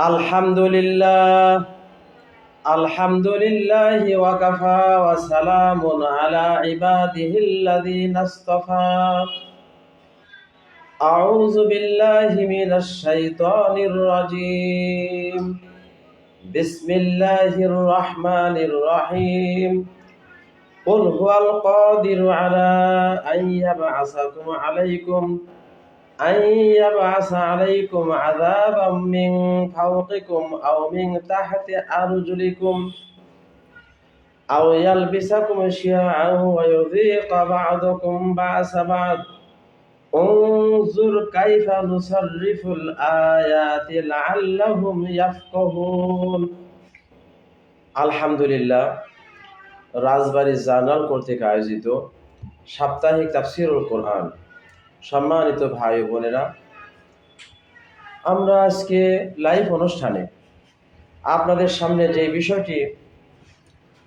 الحمد لله الحمد لله وكفى وسلام على عباده الذين اصطفى أعوذ بالله من الشيطان الرجيم بسم الله الرحمن الرحيم قل هو القادر على أن يبعثكم عليكم أن يبعث عليكم عذابا من فوقكم أو من تحت أرجلكم أو يلبسكم شيعا ويذيق بعضكم بأس بعض انظر كيف نصرف الآيات لعلهم يفقهون আলহামদুলিল্লাহ রাজবাড়ি জার্নাল কর্তৃক আয়োজিত সাপ্তাহিক তাফসিরুল কোরআন সম্মানিত ভাই বোনেরা, আমরা আজকে লাইভ অনুষ্ঠানে আপনাদের সামনে যে বিষয়টি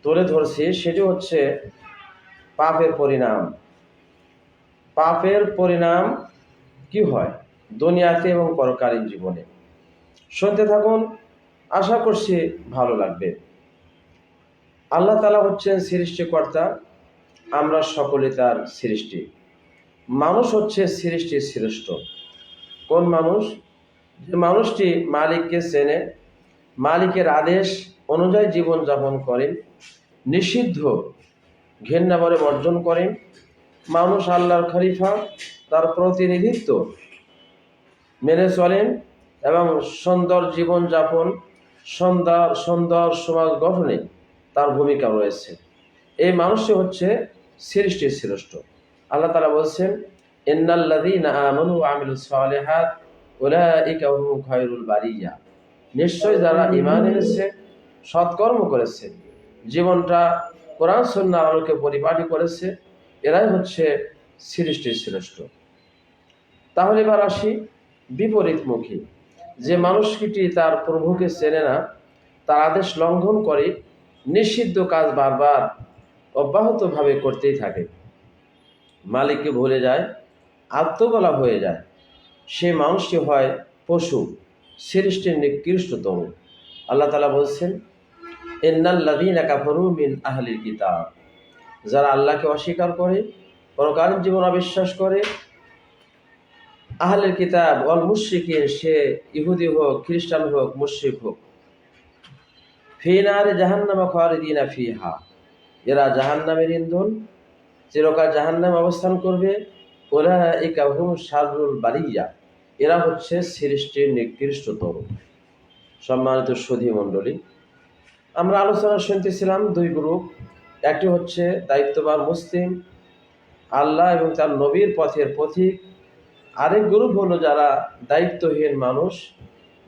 তুলে ধরছি সেটি হচ্ছে পাপের পরিণাম। পাপের পরিণাম কি হয়? দুনিয়াতে এবং পরকালীন জীবনে। শুনতে থাকুন, আশা করছি ভালো লাগবে। আল্লাহ তালা হচ্ছেন সৃষ্টিকর্তা, আমরা সকলে তার সৃষ্টি। মানুষ হচ্ছে সৃষ্টির শ্রেষ্ঠ। কোন মানুষ? যে মানুষটি মালিককে চেনে, মালিকের আদেশ অনুযায়ী জীবনযাপন করেন নিষিদ্ধ ঘেন্নাবরে বর্জন করেন মানুষ আল্লাহর খলিফা, তার প্রতিনিধিত্ব মেনে চলেন এবং সুন্দর জীবনযাপন, সুন্দর সুন্দর সমাজ গঠনে তার ভূমিকা রয়েছে। এই মানুষটি হচ্ছে সৃষ্টির শ্রেষ্ঠ। আল্লাহ তালা বলছেন, ইন্নাল্লাযীনা আমানু আমিলুস সালিহাত উলাইকা হুম খায়রুল বারিয়া। নিশ্চয় যারা ঈমান এনেছে, সৎকর্ম করেছে, জীবনটা কোরআন সুন্নাহর আলোকে পরিপাটি করেছে, এরাই হচ্ছে সৃষ্টির শ্রেষ্ঠ। তাহলে এবার আসি বিপরীতমুখী। যে মানুষটি তার প্রভুকে চেনে না, তার আদেশ লঙ্ঘন করে নিষিদ্ধ কাজ বারবার অব্যাহতভাবে করতেই থাকে। মালিককে ভুলে যায় আত্মবলা হয়ে যায়। সে মানুষটি হয় পশু, সৃষ্টির নিকৃষ্টতম। আল্লাহ তালা বলছেন এন্নাল্লাদিন মিন আহলিল কিতাব। যারা আল্লাহকে অস্বীকার করে, পরকালীন জীবন অবিশ্বাস করে আহলের কিতাব অল মুশ্রিকিন, সে ইহুদি হোক, খ্রিস্টান হোক, মুশ্রিক হোক, ফিনারে জাহান্নামা খারিদিনা ফিহা। এরা জাহান্নামের ইন্ধন চিরকাল জাহান্নামে অবস্থান করবে। ওরা একাহুম শারুল বারিয়া। এরা হচ্ছে সৃষ্টির নিকৃষ্টতম সম্মানিত সুধী মণ্ডলী, আমরা আলোচনা শুনতেছিলাম দুই গ্রুপ। একটি হচ্ছে দায়িত্ববান মুসলিম, আল্লাহ এবং তার নবীর পথের পথিক। আরেক গ্রুপ হলো যারা দায়িত্বহীন মানুষ,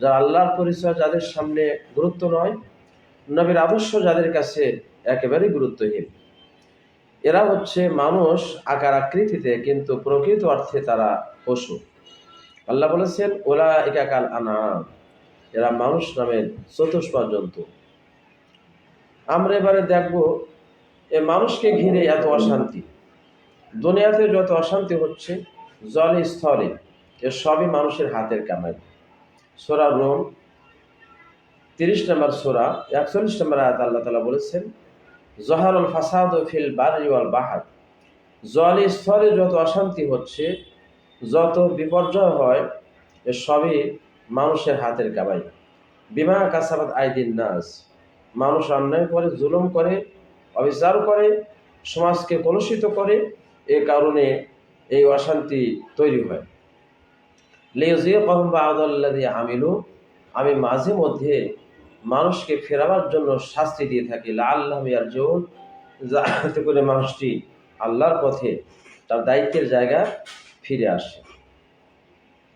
যারা আল্লাহর পরিচয় যাদের সামনে গুরুত্ব নয়, নবীর আদর্শ যাদের কাছে একেবারেই গুরুত্বহীন। এরা হচ্ছে মানুষ আকার আকৃতিতে, কিন্তু প্রকৃত অর্থে তারা পশু। আল্লাহ বলেছেন ওরা একাকাল আনা এরা মানুষ নামের চতুষ্পা জন্তু। আমরা এবারে দেখব, এ মানুষকে ঘিরে এত অশান্তি। দুনিয়াতে যত অশান্তি হচ্ছে, জলে স্থলে, এ সবই মানুষের হাতের কামাই। সোরা রোম, তিরিশ নম্বর সোরা, একচল্লিশ নম্বর আয়াত আল্লাহ তালা বলেছেন জহারুল ফাসাদ ফিল বারিওয়াল বাহার। জল স্তরে যত অশান্তি হচ্ছে, যত বিপর্যয় হয়, এ সবই মানুষের হাতের কামাই বিমা কাসাবাদ আইদিন নাস। মানুষ অন্যায় করে, জুলুম করে, অবিচার করে, সমাজকে কলুষিত করে, এ কারণে এই অশান্তি তৈরি হয়। লেজিয়ে কহম বা আদাল্লাদি আমিলু। আমি মাঝে মধ্যে মানুষকে ফেরাবার জন্য শাস্তি দিয়ে থাকি। আল্লাহ যাতে করে মানুষটি আল্লাহর পথে তার দায়িত্বের জায়গা ফিরে আসে।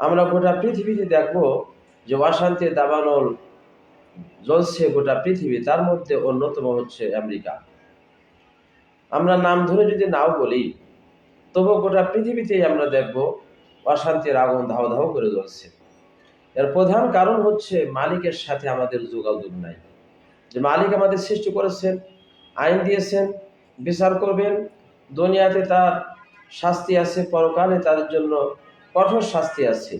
আমরা গোটা পৃথিবীতে দেখব যে অশান্তি, দাবানল জ্বলছে গোটা পৃথিবী। তার মধ্যে অন্যতম হচ্ছে আমেরিকা। আমরা নাম ধরে যদি নাও বলি তবু গোটা পৃথিবীতেই আমরা দেখব অশান্তির আগুন ধাও ধাও করে জ্বলছে। এর প্রধান কারণ হচ্ছে মালিকের সাথে আমাদের যোগাযোগ নাই। যে মালিক আমাদের সৃষ্টি করেছেন, আইন দিয়েছেন, বিচার করবেন, দুনিয়াতে তার শাস্তি আছে, পরকালে তাদের জন্য কঠোর শাস্তি আছে।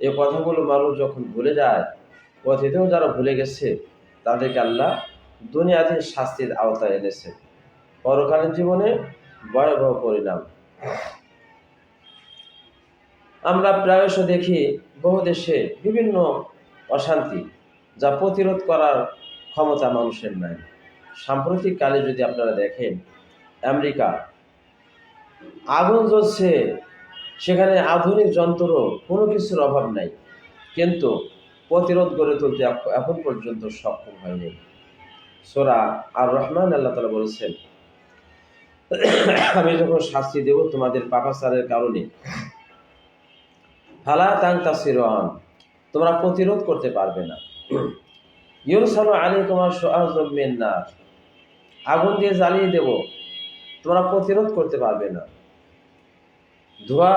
এই কথাগুলো মানুষ যখন ভুলে যায় অতীতেও যারা ভুলে গেছে, তাদেরকে আল্লাহ দুনিয়াতে শাস্তির আওতায় এনেছে পরকালীন জীবনে ভয়াবহ পরিণাম। আমরা প্রায়শ দেখি বহু দেশে বিভিন্ন অশান্তি যা প্রতিরোধ করার ক্ষমতা মানুষের নাই। সাম্প্রতিক কালে যদি আপনারা দেখেন, আমেরিকা আগুন জ্বলছে, সেখানে আধুনিক যন্ত্র কোনো কিছুর অভাব নাই। কিন্তু প্রতিরোধ গড়ে তুলতে এখন পর্যন্ত সক্ষম হয়নি। সোরা আর রহমান আল্লাহ তালা বলেছেন, আমি যখন শাস্তি দেব তোমাদের পাপাচারের কারণে ফালা তাং তাসিরন তোমরা প্রতিরোধ করতে পারবে না। ইউরসালু আলী তোমার সোহাজমিনার আগুন দিয়ে জ্বালিয়ে দেব, তোমরা প্রতিরোধ করতে পারবে না। ধোঁয়া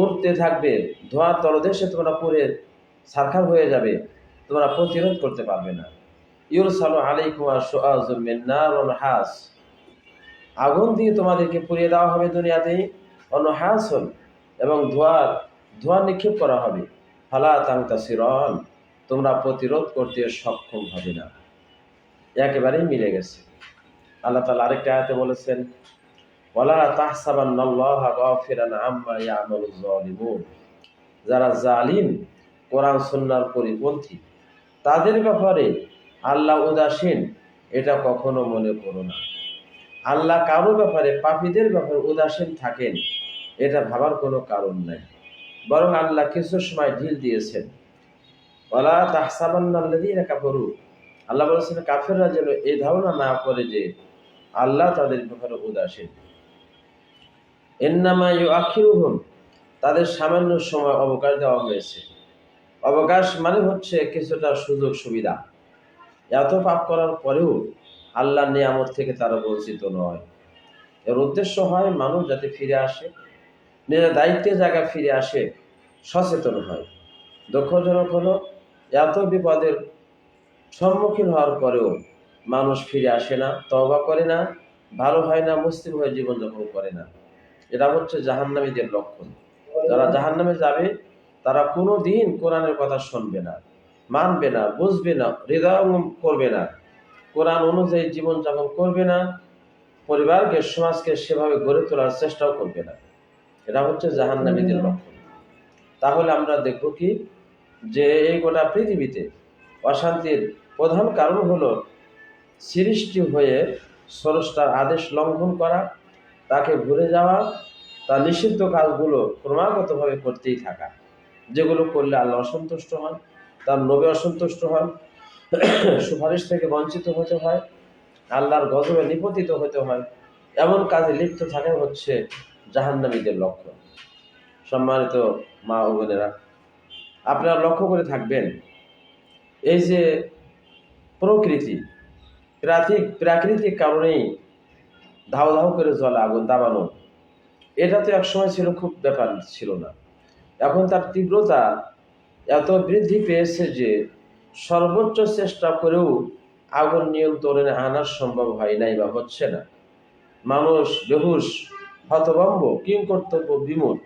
উঠতে থাকবে, ধোঁয়া তলদেশে তোমরা পুরে সারখার হয়ে যাবে, তোমরা প্রতিরোধ করতে পারবে না। ইউরসালু আলাইকুমা সোহাজমিনার হাস আগুন দিয়ে তোমাদেরকে পুড়িয়ে দেওয়া হবে দুনিয়াতেই অন্য হাসন এবং ধোঁয়ার ধোঁয়া নিক্ষেপ করা হবে। ফালা তাংতা সিরন, তোমরা প্রতিরোধ করতে সক্ষম হবে না। একেবারেই মিলে গেছে। আল্লাহ তালা আরেকটা আয়াতে বলেছেন ইয়ামালুজ জালিমুন যারা জালিম, কোরআন সুন্নাহর পরিপন্থী, তাদের ব্যাপারে আল্লাহ উদাসীন, এটা কখনো মনে করো না। আল্লাহ কারও ব্যাপারে পাপীদের ব্যাপারে উদাসীন থাকেন, এটা ভাবার কোনো কারণ নাই। বরং আল্লাহ কিছু সময় ঢিল দিয়েছেন। ওলা তাহসাবান্নাল্লাযীনা কাফারু। আল্লাহ বলেছেন, কাফেররা যেন এই ধারণা না করে যে আল্লাহ তাদের ব্যাপারে উদাসীন। এন্নামা ইউআখিরুহুম, তাদের সামান্য সময় অবকাশ দেওয়া হয়েছে। অবকাশ মানে হচ্ছে কিছুটা সুযোগ সুবিধা। এত পাপ করার পরেও আল্লাহ নিয়ামত থেকে তারা বঞ্চিত নয়। এর উদ্দেশ্য হয় মানুষ যাতে ফিরে আসে নিজের দায়িত্বের জায়গায় ফিরে আসে, সচেতন হয়। দুঃখজনক হলো, এত বিপদের সম্মুখীন হওয়ার পরেও মানুষ ফিরে আসে না তবা করে না, ভালো হয় না, মুসলিম হয়ে জীবনযাপন করে না। এটা হচ্ছে জাহান্নামীদের লক্ষণ। যারা জাহান্নামে যাবে, তারা কোনো দিন কোরআনের কথা শুনবে না, মানবে না, বুঝবে না, হৃদয় করবে না। কোরআন অনুযায়ী জীবনযাপন করবে না, পরিবারকে, সমাজকে সেভাবে গড়ে তোলার চেষ্টাও করবে না। এটা হচ্ছে জাহান্নামীদের লক্ষণ। তাহলে আমরা দেখব কি? যে এই গোটা পৃথিবীতে অশান্তির প্রধান কারণ হলো সৃষ্টি হয়ে স্রষ্টার আদেশ লঙ্ঘন করা তাকে ভুলে যাওয়া তার নিষিদ্ধ কাজগুলো ক্রমাগতভাবে করতেই থাকা যেগুলো করলে আল্লাহ অসন্তুষ্ট হন তার নবী অসন্তুষ্ট হন সুপারিশ থেকে বঞ্চিত হতে হয় আল্লাহর গজবে নিপতিত হতে হয় এমন কাজে লিপ্ত থাকে হচ্ছে জাহান্নামীদের লক্ষ্য। সম্মানিত মা ও বোনেরা, আপনারা লক্ষ্য করে থাকবেন, এই যে প্রকৃতি প্রাকৃতিক প্রাকৃতিক কারণেই ধাও ধাও করে জলে আগুন দাবানো, এটা তো একসময় ছিল, খুব ব্যাপার ছিল না। এখন তার তীব্রতা এত বৃদ্ধি পেয়েছে যে সর্বোচ্চ চেষ্টা করেও আগুন নিয়ন্ত্রণে আনা সম্ভব হয় নাই বা হচ্ছে না। মানুষ, বেহুশ হতভম্ব কিং কর্তব্য বিমূল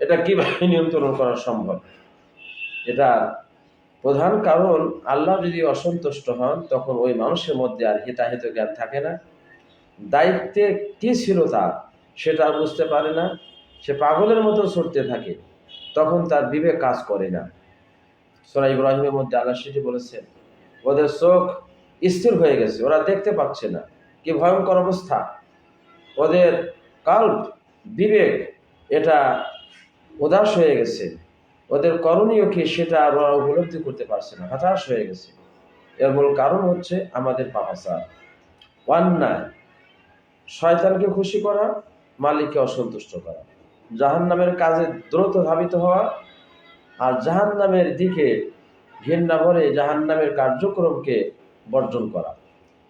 এটা কীভাবে নিয়ন্ত্রণ করা সম্ভব? এটা প্রধান কারণ, আল্লাহ যদি অসন্তুষ্ট হন, তখন ওই মানুষের মধ্যে আর হিতাহিত জ্ঞান থাকে না। দায়িত্বে কি ছিল তার, সেটা বুঝতে পারে না। সে পাগলের মতো ছুটতে থাকে, তখন তার বিবেক কাজ করে না। সোরা ইব্রাহিমের মধ্যে আল্লাহ সেটি বলেছেন, ওদের চোখ স্থির হয়ে গেছে, ওরা দেখতে পাচ্ছে না। কি ভয়ঙ্কর অবস্থা। ওদের কাল্প বিবেক এটা উদাস হয়ে গেছে। ওদের করণীয় কি সেটা আর ওরা উপলব্ধি করতে পারছে না, হতাশ হয়ে গেছে। এর মূল কারণ হচ্ছে আমাদের পাপাচার। অন্যায়, শয়তানকে খুশি করা, মালিককে অসন্তুষ্ট করা। জাহান নামের কাজে দ্রুত ধাবিত হওয়া আর জাহান নামের দিকে ঘৃণা ভরে জাহান নামের কার্যক্রমকে বর্জন করা।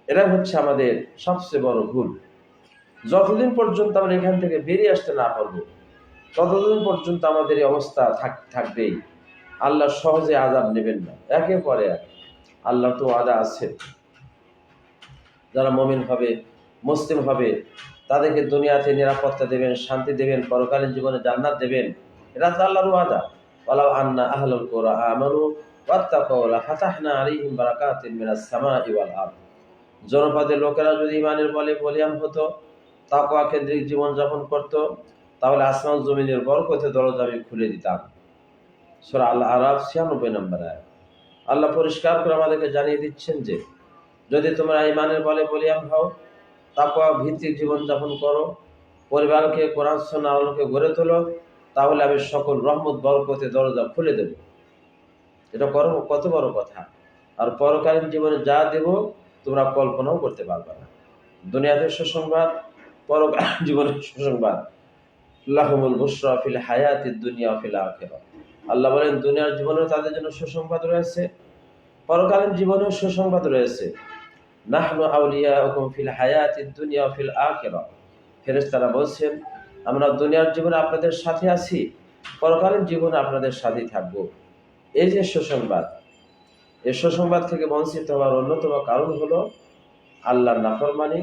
এটাই হচ্ছে আমাদের সবচেয়ে বড় ভুল। যতদিন পর্যন্ত আমরা এখান থেকে বেরিয়ে আসতে না পারব, ততদিন পর্যন্ত আমাদের এই অবস্থা থাক, থাকবেই। আল্লাহ সহজে আজাব নেবেন না। একের পরে এক। আল্লাহ তো আদা আছে যারা মমিন হবে, মুসলিম হবে, তাদেরকে দুনিয়াতে নিরাপত্তা দেবেন, শান্তি দেবেন, পরকালীন জীবনে জান্নাত দেবেন এটা তো আল্লাহর ওয়াদা। ওয়ালাউ আন্না আহলুল কুরআ আমানু ওয়াত্তাকাউ লাফাতাহনা আলাইহিম মিনাস জনপদের লোকেরা যদি ইমানের বলে বলিয়াম হতো তাকওয়া কেন্দ্রিক জীবন যাপন করত, তাহলে আসমান জমিনের বরকতে দরজা আমি খুলে দিতাম। সূরা আল আরাফ 96 নম্বর আয়াত। আল্লাহ পরিষ্কার করে আমাদেরকে জানিয়ে দিচ্ছেন যে, যদি তোমরা ইমানের বলে বলিয়াম হও, তাকওয়া ভিত্তিক জীবনযাপন করো, পরিবারকে, কোরআন সুন্নাহ আলোকে গড়ে তোলো, তাহলে আমি সকল রহমত, বরকতে দরজা খুলে দেব। এটা করো, কত বড় কথা। আর পরকালীন জীবনে যা দেব, তোমরা কল্পনাও করতে পারবে না। দুনিয়াতে সুসংবাদ পরকালীন জীবনের সুসংবাদ। লাহমুল বুসরা ফিল হায়াতি দুনিয়া ফিল আখিরা আল্লাহ বলেন, দুনিয়ার জীবনেও তাদের জন্য সুসংবাদ রয়েছে, পরকালীন জীবনেও সুসংবাদ রয়েছে। নাহনু আউলিয়াউকুম ফিল হায়াতি দুনিয়া ফিল আখিরা ফেরেশতারা বলছেন, আমরা দুনিয়ার জীবনে আপনাদের সাথে আছি, পরকালীন জীবনে আপনাদের সাথেই থাকব। এই যে সুসংবাদ, এই সুসংবাদ থেকে বঞ্চিত হওয়ার অন্যতম কারণ হলো আল্লাহর নাফরমানি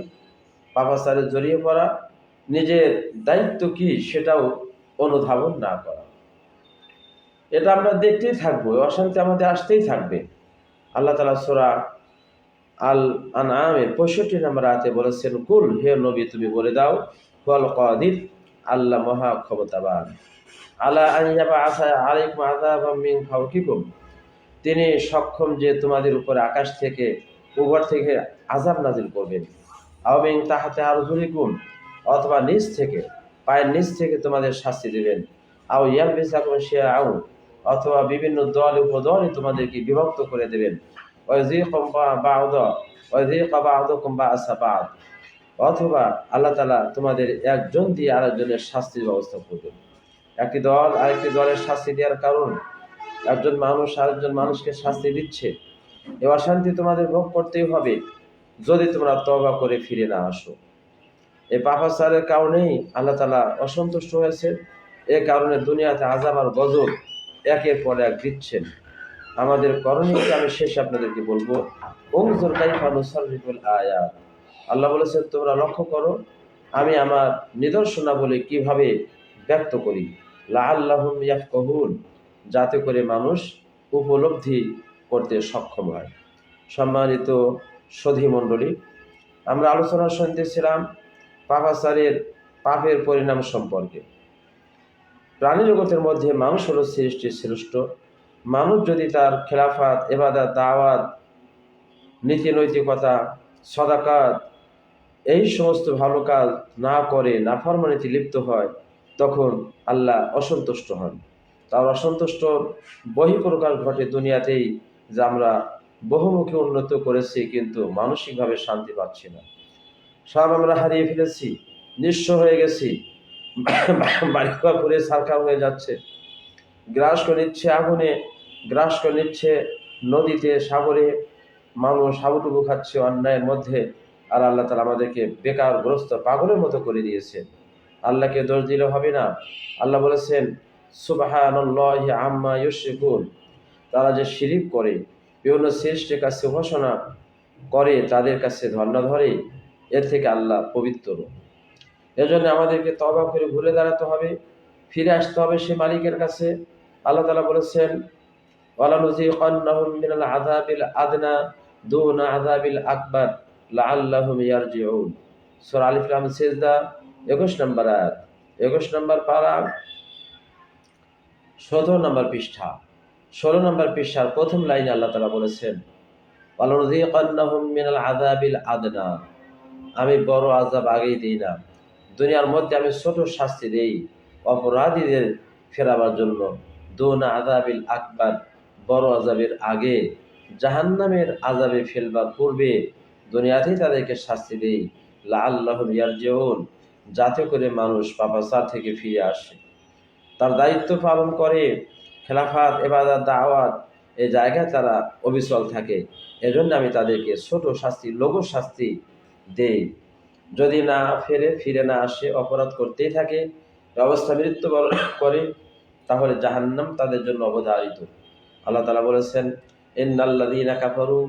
পাপাচারে জড়িয়ে পড়া, নিজের দায়িত্ব কি সেটাও অনুধাবন না করা। এটা আমরা দেখতেই থাকব অশান্তি আমাদের আসতেই থাকবে। আল্লাহ তালা সোরা আল আনআমের পঁয়ষট্টি নম্বর আয়াতে বলেছেন, কুল, হে নবী, তুমি বলে দাও ওয়াল কাদির, আল্লাহ মহা ক্ষমতাবান। আলা আইয়াবা আসা আলাইকুম আযাবাম মিন ফাওকিকুম। তিনি সক্ষম যে তোমাদের উপর আকাশ থেকে, উপর থেকে আযাব নাজিল করবেন। আও মিন তাহাতে আরজুলিকুম অথবা নিচ থেকে, পায়ের নিচ থেকে তোমাদের শাস্তি দেবেন। আও ইয়াল বিসাকুম শিয়াআউ অথবা বিভিন্ন দল উপদলই তোমাদেরকে বিভক্ত করে দেবেন। ওয়াজিকুম বা'দ ওয়াজিকা বা'দুকুম বা'সা বা'দ, অথবা আল্লাহ তালা তোমাদের একজন দিয়ে আরেকজনের শাস্তির ব্যবস্থা করবেন। একটি দল আরেকটি দলের শাস্তি দেওয়ার কারণ, একজন মানুষ আরেকজন মানুষকে শাস্তি দিচ্ছে। এ অশান্তি তোমাদের ভোগ করতেই হবে। যদি তোমরা তবা করে ফিরে না আসো। এই পাপাচারের কারণেই আল্লাহ তালা অসন্তুষ্ট হয়েছে এ কারণে দুনিয়াতে আজাব আর গজব একের পর এক দিচ্ছেন। আমাদের করণীয়কে আমি শেষে আপনাদেরকে বলব ওমজুর আয়াত। আল্লাহ বলেছেন, তোমরা লক্ষ্য করো, আমি আমার নিদর্শনাবলী কীভাবে ব্যক্ত করি। লা যাতে করে মানুষ উপলব্ধি করতে সক্ষম হয়। সম্মানিত সধি মণ্ডলী। আমরা আলোচনা শুনতেছিলাম পাপাচারের পাপের পরিণাম সম্পর্কে। প্রাণী জগতের মধ্যে মানুষ হল সৃষ্টির শ্রেষ্ঠ মানুষ যদি তার খেলাফাত, এবাদাত, দাওয়াত নীতি নৈতিকতা সদাকাত এই সমস্ত ভালো কাজ না করে না নাফরমানিতে লিপ্ত হয়, তখন আল্লাহ অসন্তুষ্ট হন। তার অসন্তুষ্ট বহিঃপ্রকাশ ঘটে দুনিয়াতেই যে আমরা বহুমুখী উন্নত করেছি, কিন্তু মানসিকভাবে শান্তি পাচ্ছি না। সব আমরা হারিয়ে ফেলেছি, নিঃস্ব হয়ে গেছি। বাড়িঘর পুরে সারকার হয়ে যাচ্ছে। গ্রাস করে নিচ্ছে আগুনে, গ্রাস করে নিচ্ছে নদীতে, সাগরে। মানুষ হাবুডুবু খাচ্ছে অন্যায়ের মধ্যে, আর আল্লাহ তালা আমাদেরকে বেকার, গ্রস্ত পাগলের মতো করে দিয়েছেন আল্লাহকে দোষ দিলে হবে না। আল্লাহ বলেছেন সুবাহান আম্মা ইউশিকুন তারা যে শিরিপ করে বিভিন্ন শ্রেষ্ঠের কাছে উপাসনা করে তাদের কাছে ধর্ণা ধরে, এর থেকে আল্লাহ পবিত্র। এজন্য আমাদেরকে তবা করে ঘুরে দাঁড়াতে হবে, ফিরে আসতে হবে সে মালিকের কাছে। আল্লাহ তালা বলেছেন আদনা আকবার সূরা 21 নম্বর 21 নম্বর পারা 17 নম্বর পৃষ্ঠা। 16 নম্বর পৃষ্ঠার প্রথম লাইনে আল্লাহ তাআলা বলেছেন মিনাল আদনা আমি বড় আযাব আগেই দিই না। দুনিয়ার মধ্যে আমি ছোট শাস্তি দেই অপরাধীদের ফেরাবার জন্য। দুনা আযাবিল আকবার, বড় আজাবের আগে জাহান্নামের আজাবে ফেলবার পূর্বে দুনিয়াতেই তাদেরকে শাস্তি দেই। লা আল্লাহ যাতে করে মানুষ পাপাচার থেকে ফিরে আসে। তার দায়িত্ব পালন করে খেলাফাত, এবাদাত, দাওয়াত এই জায়গায় তারা অবিচল থাকে। এজন্য আমি তাদেরকে ছোট শাস্তি, লঘু শাস্তি দেই। যদি না ফেরে, ফিরে না আসে, অপরাধ করতেই থাকে অবস্থা মৃত্যুবরণ করে, তাহলে জাহান্নাম তাদের জন্য অবধারিত। আল্লাহ তালা বলেছেন, ইন্নাল্লাযীনা কাফারু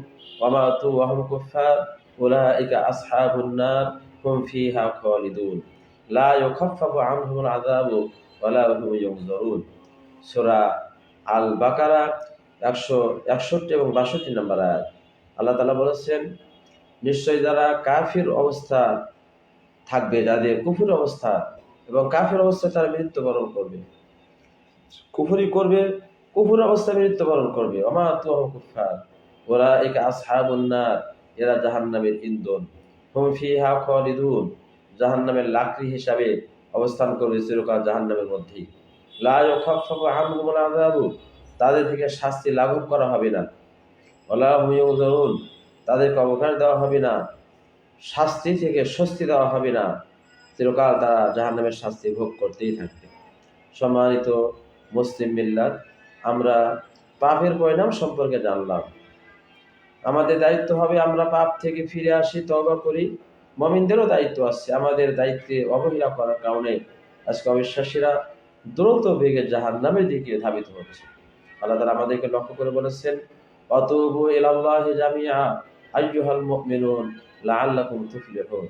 ওয়া মাতু ওয়া হুম কুফার উলাইকা আসহাবুন নার, হুম ফিহা খালিদুন। লা ইউখাফফাফু আনহুমুল আযাবু ওয়া লা হুম ইউনজারুন। সূরা আল বাকারা একশো একষট্টি এবং বাষট্টি নম্বর আয়াত। আল্লাহ তালা বলেছেন নিশ্চয়ই যারা কাফির অবস্থা থাকবে, যাদের কুফুর অবস্থা এবং কাফির অবস্থায় তারা মৃত্যুবরণ করবে। কুফুরি করবে, কুফুর অবস্থায় মৃত্যুবরণ করবে। অমা কুফার ওরা এক আসহাবুন্নার এরা জাহান জাহান্নামের ইন্ধন। হুম ফিহা খালিদুন, জাহান্নামের লাকড়ি হিসাবে অবস্থান করবে চিরকাল জাহান্নামের মধ্যেই। তাদের থেকে শাস্তি লাঘব করা হবে না। ওলা তাদেরকে অবকাশ দেওয়া হবে না। শাস্তি থেকে স্বস্তি দেওয়া হবে না। চিরকাল তারা জাহান্নামের শাস্তি ভোগ করতেই থাকবে। সম্মানিত মুসলিম মিল্লাত, আমরা পাপের পরিণাম সম্পর্কে জানলাম। আমাদের দায়িত্ব হবে আমরা পাপ থেকে ফিরে আসি তবা করি। মমিনদেরও দায়িত্ব আছে। আমাদের দায়িত্বে অবহেলা করার কারণে আজকে অবিশ্বাসীরা দ্রুত বেগে জাহান নামের দিকে ধাবিত হচ্ছে। আল্লাহ আমাদেরকে লক্ষ্য করে বলেছেন, অতবু এলাল্লাহ জামিয়া আইয়ুহাল মুমিনুন, লাআল্লাকুম তুফলিহুন।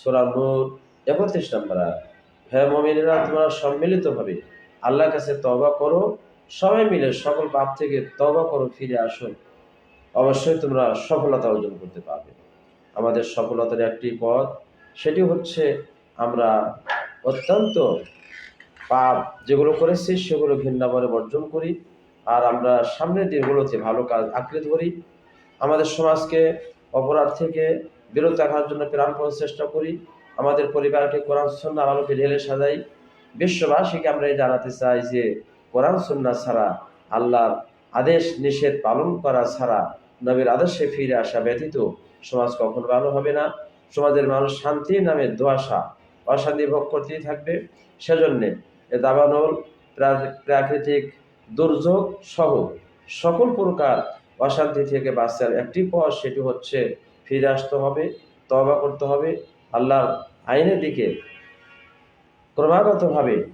সূরা নূর 31 নম্বর হে মুমিনেরা, তোমরা সম্মিলিতভাবে আল্লাহর কাছে তওবা করো। সবাই মিলে সকল পাপ থেকে তওবা করো, ফিরে আসো। অবশ্যই তোমরা সফলতা অর্জন করতে পারবে। আমাদের সফলতার একটি পথ, সেটি হচ্ছে আমরা অত্যন্ত পাপ যেগুলো করেছি সেগুলো ঘৃণাবরে বর্জন করি। আর আমরা সামনের দিনগুলোতে ভালো কাজ আঁকড়ে ধরি আমাদের সমাজকে অপরাধ থেকে বিরত রাখার জন্য প্রাণপণ চেষ্টা করি। আমাদের পরিবারকে কোরআন সন্ন্যার আলোকে ঢেলে সাজাই। বিশ্ববাসীকে আমরা জানাতে চাই যে, কোরআন সন্না ছাড়া, আল্লাহর আদেশ, নিষেধ পালন করা ছাড়া, নবীর আদর্শে ফিরে আসা ব্যতীত সমাজ কখনো ভালো হবে না। সমাজের মানুষ শান্তির নামে দোয়াশা অশান্তি ভোগ করতেই থাকবে। সেজন্যে দাবানল প্রা- প্রাকৃতিক দুর্যোগ সহ সকল প্রকার অশান্তি থেকে বাঁচার একটি পথ সেটি হচ্ছে ফিরে আসতে হবে তবা করতে হবে, আল্লাহর আইনের দিকে ক্রমাগতভাবে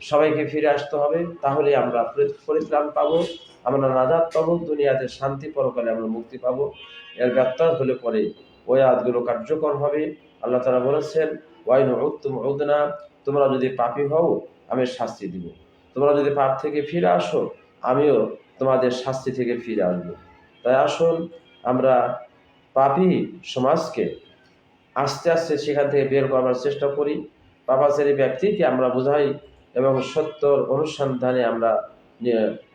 সবাইকে ফিরে আসতে হবে, তাহলে আমরা পরি- পরিত্রাণ পাবো, আমরা নাজাদ পাবো, দুনিয়াতে শান্তি পরকালে আমরা মুক্তি পাবো। এর ব্যর্থ হলে পরে ওই আদগুলো কার্যকর হবে। আল্লাহ তারা বলেছেন, ওয়াইন উত্তম তোমরা যদি পাপি হও আমি শাস্তি দিব। তোমরা যদি পাপ থেকে ফিরে আসো, আমিও তোমাদের শাস্তি থেকে ফিরে আসব। তাই আসুন, আমরা পাপি সমাজকে আস্তে আস্তে সেখান থেকে বের করবার চেষ্টা করি। পাপাচারী ব্যক্তিকে আমরা বোঝাই এবং সত্যর অনুসন্ধানে আমরা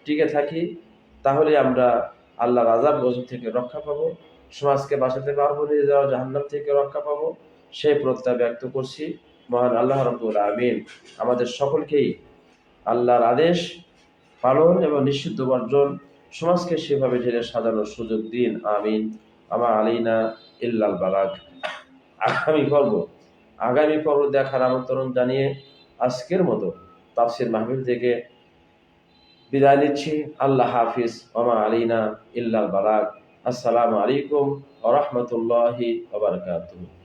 টিকে থাকি। তাহলে আমরা আল্লাহ রাজাব গজব থেকে রক্ষা পাবো। সমাজকে বাঁচাতে পারব যাওয়া জাহান্নাম থেকে রক্ষা পাবো। সেই প্রত্যয় ব্যক্ত করছি। মহান আল্লাহ রব্বুল আমিন আমাদের সকলকেই আল্লাহর আদেশ পালন এবং নিষিদ্ধ বর্জন সমাজকে সেভাবে ঢেলে সাজানোর সুযোগ দিন, আমিন। আমা আলিনা ইল্লাল বালাক আগামী পর্ব আগামী পর্ব দেখার আমন্ত্রণ জানিয়ে আজকের মতো তাফসির মাহফিল থেকে বিদায় নিচ্ছি। আল্লাহ হাফিজ। ওমা আলিনা ইল্লাল বালাক আসসালামু আলাইকুম ওয়া রাহমাতুল্লাহি ওয়া বারাকাতুহু।